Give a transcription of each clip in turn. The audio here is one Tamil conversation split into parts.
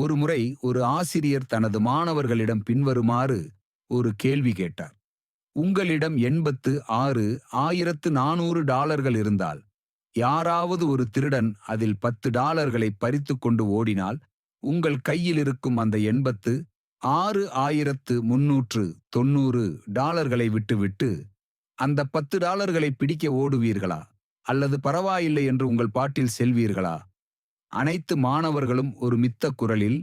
ஒருமுறை ஒரு ஆசிரியர் தனது மாணவர்களிடம் பின்வருமாறு ஒரு கேள்வி கேட்டார். உங்களிடம் எண்பத்து ஆறு ஆயிரத்து நானூறு டாலர்கள் இருந்தால் யாராவது ஒரு திருடன் அதில் பத்து டாலர்களை பறித்து கொண்டு ஓடினால் உங்கள் கையில் இருக்கும் அந்த எண்பத்து ஆறு ஆயிரத்து முன்னூற்று தொண்ணூறு டாலர்களை விட்டுவிட்டு அந்த பத்து டாலர்களை பிடிக்க ஓடுவீர்களா? அல்லது பரவாயில்லை என்று உங்கள் பாட்டில் செல்வீர்களா? அனைத்து மாணவர்களும் ஒரு மித்த குரலில்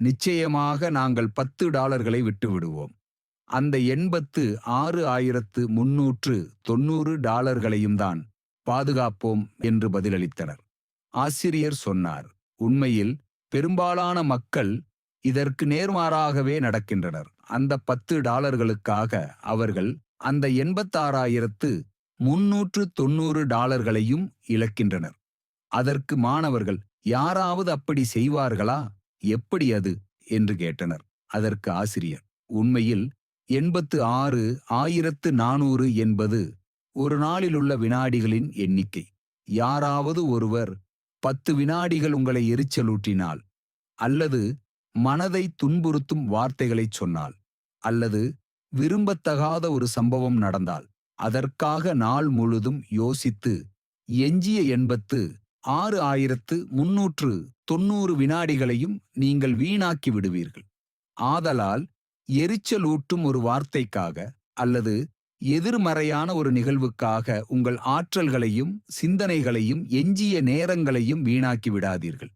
நிச்சயமாக நாங்கள் பத்து டாலர்களை விட்டுவிடுவோம். அந்த எண்பத்து ஆறு ஆயிரத்து முன்னூற்று தொண்ணூறு டாலர்களையும் தான் பாதுகாப்போம் என்று பதிலளித்தனர். ஆசிரியர் சொன்னார் உண்மையில் பெரும்பாலான மக்கள் இதற்கு நேர்மாறாகவே நடக்கின்றனர். அந்த பத்து டாலர்களுக்காக அவர்கள் அந்த எண்பத்தாறாயிரத்து முன்னூற்று தொண்ணூறு டாலர்களையும் இழக்கின்றனர். அதற்கு மாணவர்கள் யாராவது அப்படி செய்வார்களா? எப்படி அது? என்று கேட்டனர். அதற்கு ஆசிரியர் உண்மையில் எண்பத்து ஆறு ஆயிரத்து நானூறு என்பது ஒரு நாளிலுள்ள வினாடிகளின் எண்ணிக்கை. யாராவது ஒருவர் பத்து வினாடிகள் உங்களை எரிச்சலூட்டினால் அல்லது மனதை துன்புறுத்தும் வார்த்தைகளைச் சொன்னால் அல்லது விரும்பத்தகாத ஒரு சம்பவம் நடந்தால் அதற்காக நாள் முழுதும் யோசித்து எஞ்சிய எண்பத்து ஆறு ஆயிரத்து முன்னூற்று தொண்ணூறு வினாடிகளையும் நீங்கள் வீணாக்கி விடுவீர்கள். ஆதலால் எரிச்சலூட்டும் ஒரு வார்த்தைக்காக அல்லது எதிர்மறையான ஒரு நிகழ்வுக்காக உங்கள் ஆற்றல்களையும் சிந்தனைகளையும் எஞ்சிய நேரங்களையும் வீணாக்கி விடாதீர்கள்.